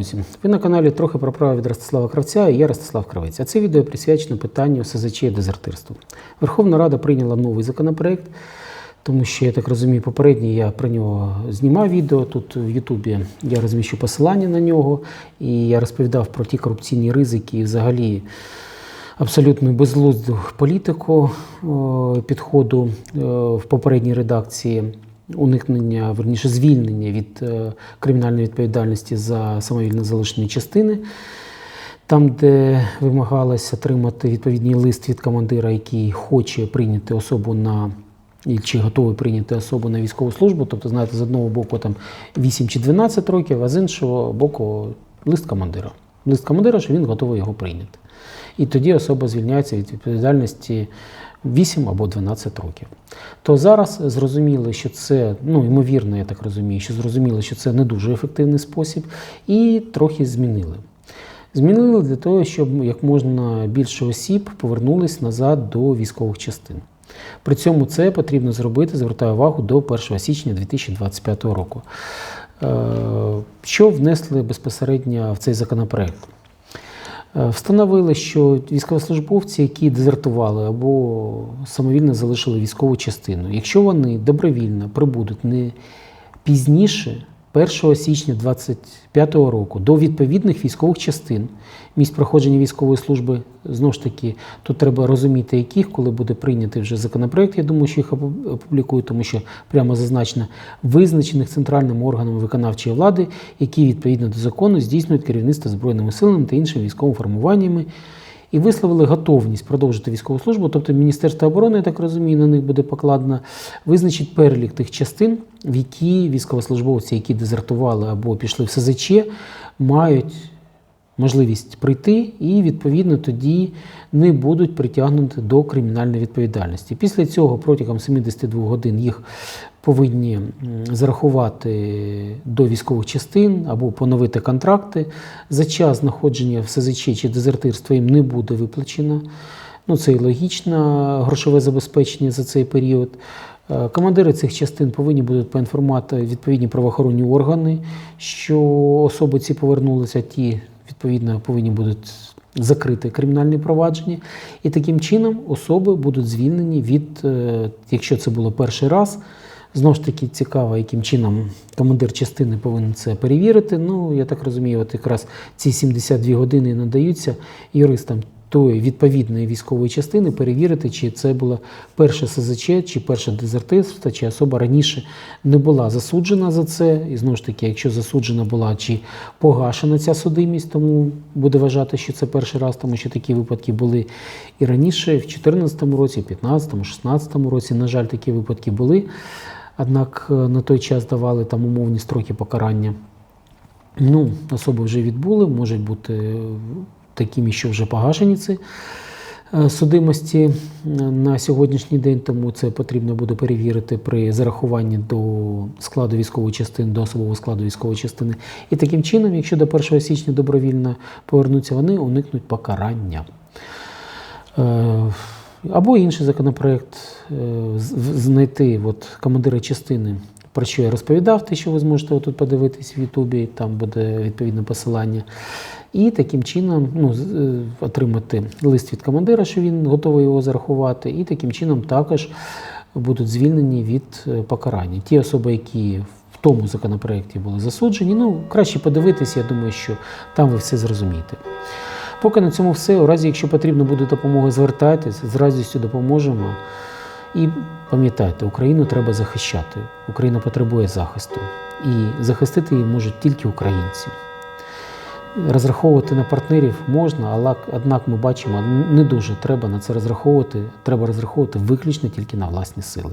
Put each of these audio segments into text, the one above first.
Друзі, Ви на каналі трохи про право від Ростислава Кравця і я Ростислав Кравець. А це відео присвячено питанню СЗЧ і дезертирству. Верховна Рада прийняла новий законопроект, тому що я так розумію, попередній я про нього знімав відео. Тут в Ютубі я розміщу посилання на нього, і я розповідав про ті корупційні ризики і взагалі абсолютно безглузду політику підходу е, в попередній редакції. Уникнення, верніше, звільнення від е, кримінальної відповідальності за самовільне залишення частини, там, де вимагалось отримати відповідний лист від командира, який хоче прийняти особу на чи готовий прийняти особу на військову службу. Тобто, знаєте, з одного боку там 8 чи 12 років, а з іншого боку лист командира. Лист командира, що він готовий його прийняти. І тоді особа звільняється від відповідальності 8 або 12 років. То зараз зрозуміло, що це, ну ймовірно, я так розумію, що зрозуміло, що це не дуже ефективний спосіб, і трохи змінили. Змінили для того, щоб як можна більше осіб повернулись назад до військових частин. При цьому це потрібно зробити, звертаю увагу, до 1 січня 2025 року. Е, Що внесли безпосередньо в цей законопроект? Е, Встановили, що військовослужбовці, які дезертували або самовільно залишили військову частину, якщо вони добровільно прибудуть не пізніше 1 січня 2025 року до відповідних військових частин місць проходження військової служби, знову ж таки, тут треба розуміти, яких, коли буде прийнятий вже законопроект. Я думаю, що їх опу- опублікують, тому що прямо зазначено визначених центральним органами виконавчої влади, які відповідно до закону здійснюють керівництво збройними силами та іншими військовими формуваннями. І висловили готовність продовжити військову службу, тобто Міністерство оборони, я так розумію, на них буде покладено, визначить перелік тих частин, в які військовослужбовці, які дезертували або пішли в СЗЧ, мають можливість прийти і відповідно тоді не будуть притягнуті до кримінальної відповідальності. Після цього протягом 72 годин їх повинні зарахувати до військових частин або поновити контракти. За час знаходження в СЗЧ чи дезертирства їм не буде виплачено. Ну, це і логічно, грошове забезпечення за цей період. Е, Командири цих частин повинні будуть поінформувати відповідні правоохоронні органи, що особи ці повернулися, ті відповідно повинні будуть закрити кримінальні провадження. І таким чином особи будуть звільнені від, е, якщо це було перший раз. Знову ж таки, цікаво, яким чином командир частини повинен це перевірити. Ну, я так розумію, от якраз ці 72 години надаються юристам тої відповідної військової частини перевірити, чи це було перше СЗЧ, чи перше дезертирство, чи особа раніше не була засуджена за це. І знову ж таки, якщо засуджена була чи погашена ця судимість, тому буде вважати, що це перший раз, тому що такі випадки були і раніше, в 2014 році, в 2015, 2016 році. На жаль, такі випадки були. Однак е, на той час давали там умовні строки покарання. Ну, особи вже відбули, можуть бути е, такими, що вже погашені ці е, судимості е, на сьогоднішній день, тому це потрібно буде перевірити при зарахуванні до складу військової частини, до особового складу військової частини. І таким чином, якщо до 1 січня добровільно повернуться, вони уникнуть покарання. Е, Або інший законопроект знайти от, командира частини, про що я розповідав, те, що ви зможете тут подивитись в Ютубі, там буде відповідне посилання. І таким чином ну, е, отримати лист від командира, що він готовий його зарахувати, і таким чином також будуть звільнені від е, покарання. Ті особи, які в тому законопроекті були засуджені, ну краще подивитись, я думаю, що там ви все зрозумієте. Поки на цьому все. У разі, якщо потрібна буде допомога, звертайтесь, з радістю допоможемо. І пам'ятайте, Україну треба захищати. Україна потребує захисту. І захистити її можуть тільки українці. Розраховувати на партнерів можна, але однак ми бачимо, не дуже треба на це розраховувати. Треба розраховувати виключно тільки на власні сили.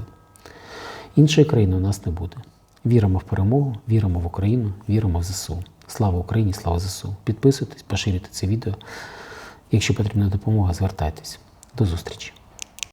Іншої країни у нас не буде. Віримо в перемогу, віримо в Україну, віримо в ЗСУ. Слава Україні, слава ЗСУ. Підписуйтесь, поширюйте це відео. Якщо потрібна допомога, звертайтесь. До зустрічі!